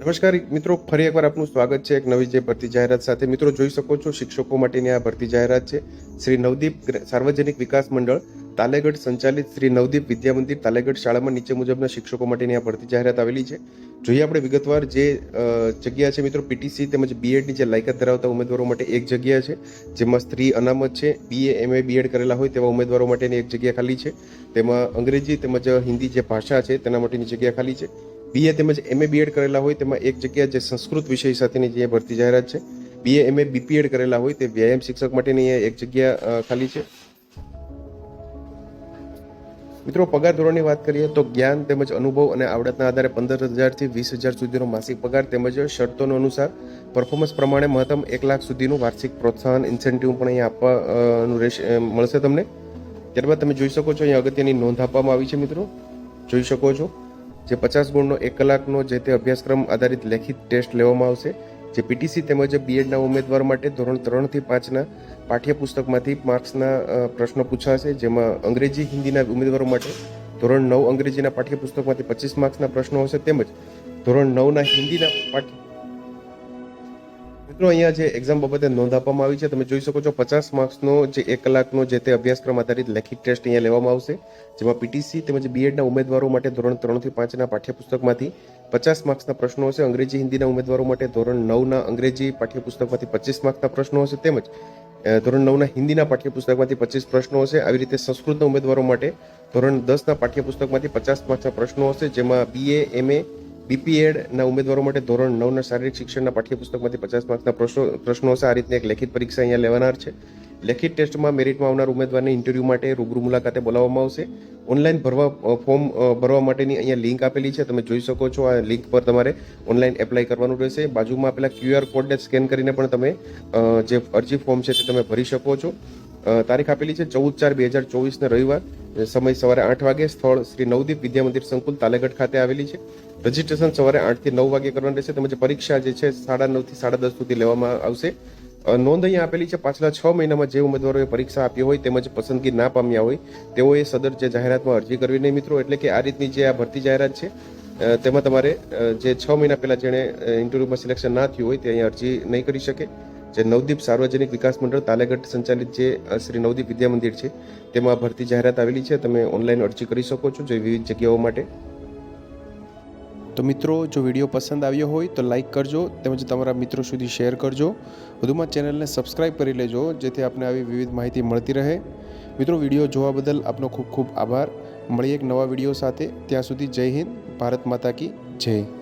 નમસ્કાર મિત્રો, ફરી એકવાર આપનું સ્વાગત છે એક નવી જે ભરતી જાહેરાત સાથે. મિત્રો, જોઈ શકો છો શિક્ષકો માટેની આ ભરતી જાહેરાત છે. શ્રી નવદીપ સાર્વજનિક વિકાસ મંડળ, તાલેગઢ સંચાલિત શ્રી નવદીપ વિદ્યા મંદિર, તાલેગઢ શાળામાં નીચે મુજબના શિક્ષકો માટેની આ ભરતી જાહેરાત આવેલી છે. જોઈએ આપણે વિગતવાર જે જગ્યા છે મિત્રો પીટીસી તેમજ બીએડની જે લાયકાત ધરાવતા ઉમેદવારો માટે એક જગ્યા છે, જેમાં સ્ત્રી અનામત છે બીએ એમએ બીએડ કરેલા હોય તેવા ઉમેદવારો માટેની એક જગ્યા ખાલી છે. તેમાં અંગ્રેજી તેમજ હિન્દી જે ભાષા છે, તેના માટેની જગ્યા ખાલી છે. બીએ તેમજ એમએ બીએડ કરેલા હોય તેમાં એક જગ્યા જે સંસ્કૃત વિષય સાથેની જે ભરતી જાહેરાત છે બીએ એમએ બીપીએડ કરેલા હોય તે વ્યાયામ શિક્ષક માટેની એક જગ્યા ખાલી છે. મિત્રો, પગાર ધોરણની વાત કરીએ તો જ્ઞાન તેમજ અનુભવ અને આવડતના આધારે પંદર હજારથી વીસ હજાર સુધીનો માસિક પગાર તેમજ શરતોનો અનુસાર પરફોર્મન્સ પ્રમાણે મહત્તમ એક લાખ સુધીનું વાર્ષિક પ્રોત્સાહન ઇન્સેન્ટિવ પણ અહીંયા આપવાનું રહેશે મળશે તમને. ત્યારબાદ તમે જોઈ શકો છો, અહીંયા અગત્યની નોંધ આપવામાં આવી છે મિત્રો. જોઈ શકો છો. જે પચાસ ગુણનો એક કલાકનો જે તે અભ્યાસક્રમ આધારિત લેખિત ટેસ્ટ લેવામાં આવશે, જે પીટીસી તેમજ બીએડના ઉમેદવાર માટે ધોરણ ત્રણથી પાંચના પાઠ્યપુસ્તકમાંથી માર્ક્સના પ્રશ્નો પૂછાશે, જેમાં અંગ્રેજી, હિન્દીના ઉમેદવારો માટે ધોરણ નવ અંગ્રેજીના પાઠ્યપુસ્તકમાંથી પચીસ માર્ક્સના પ્રશ્નો હશે, તેમજ ધોરણ નવના હિન્દીના પાઠ્ય મિત્રો, અહીંયા જે એક્ઝામ બાબતે નોંધ આપવામાં આવી છે, તમે જોઈ શકો છો પચાસ માર્ક્સનો જે એક કલાકનો જે તે અભ્યાસક્રમ આધારિત લેખિત ટેસ્ટ અહીંયા લેવામાં આવશે, જેમાં પીટીસી તેમજ બીએડના ઉમેદવારો માટે ધોરણ ત્રણથી પાંચના પાઠ્યપુસ્તકમાંથી પચાસ માર્ક્સના પ્રશ્નો હશે, અંગ્રેજી, હિન્દીના ઉમેદવારો માટે ધોરણ નવના અંગ્રેજી પાઠ્યપુસ્તકમાંથી પચીસ માર્ક્સના પ્રશ્નો હશે, તેમજ ધોરણ નવના હિન્દીના પાઠ્યપુસ્તકમાંથી પચીસ પ્રશ્નો હશે, આવી રીતે સંસ્કૃતના ઉમેદવારો માટે ધોરણ દસના પાઠ્યપુસ્તકમાંથી પચાસ માર્ક્સના પ્રશ્નો હશે, જેમાં બીએ એમએ બીપીએડના ઉમેદવારો માટે ધોરણ નવના શારીરિક શિક્ષણના પાઠ્યપુસ્તકમાંથી પચાસ માર્ક્સના પ્રશ્નો પ્રશ્નો હશે. આ રીતની એક લેખિત પરીક્ષા અહીંયા લેવાનાર છે. લેખિત ટેસ્ટમાં મેરિટમાં આવનાર ઉમેદવારને ઇન્ટરવ્યૂ માટે રૂબરૂ મુલાકાતે બોલાવવામાં આવશે. ઓનલાઈન ભરવા ફોર્મ ભરવા માટેની અહીંયા લિંક આપેલી છે. તમે જોઈ શકો છો આ લિંક પર તમારે ઓનલાઈન એપ્લાય કરવાનું રહેશે. બાજુમાં આપેલા ક્યુઆર કોડને સ્કેન કરીને પણ તમે જે અરજી ફોર્મ છે તે તમે ભરી શકો છો. તારીખ આપેલી છે ચૌદ ચાર બે હજાર ચોવીસને રવિવાર. સમય સવારે આઠ વાગે સ્થળ શ્રી નવદીપ વિદ્યા મંદિર સંકુલ તાલેગઢ ખાતે આવેલી છે. રજીસ્ટ્રેશન સવારે આઠથી નવ વાગે કરવાનું રહેશે. તેમજ પરીક્ષા જે છે, સાડા નવથી સાડા દસ સુધી લેવામાં આવશે. નોંધ અહીંયા આપેલી છે, પાછલા છ મહિનામાં જે ઉમેદવારોએ પરીક્ષા આપી હોય તેમજ પસંદગી ના પામ્યા હોય, તેઓએ સદર જે જાહેરાતમાં અરજી કરવી નહીં મિત્રો. એટલે કે આ રીતની જે આ ભરતી જાહેરાત છે તેમાં તમારે જે છ મહિના પહેલા જેણે ઇન્ટરવ્યુમાં સિલેક્શન ના થયું હોય તે અહીંયા અરજી નહીં કરી શકે. જે નવદીપ સાર્વજનિક વિકાસ મંડળ તાલેગઢ સંચાલિત જે શ્રી નવદીપ વિદ્યા મંદિર છે, તેમાં ભરતી જાહેરાત આવેલી છે. તમે ઓનલાઈન અરજી કરી શકો છો જે વિવિધ જગ્યાઓ માટે. તો મિત્રો, જો વીડિયો પસંદ આવ્યો હોય તો લાઈક કરજો તેમજ તમારા મિત્રો સુધી શેર કરજો. વધુમાં ચેનલને સબસ્ક્રાઇબ કરી લેજો, જેથી આપને આવી વિવિધ માહિતી મળતી રહે. મિત્રો, વીડિયો જોવા બદલ આપનો ખૂબ ખૂબ આભાર. મળીએ એક નવા વીડિયો સાથે. ત્યાં સુધી જય હિન્દ, ભારત માતા કી જય.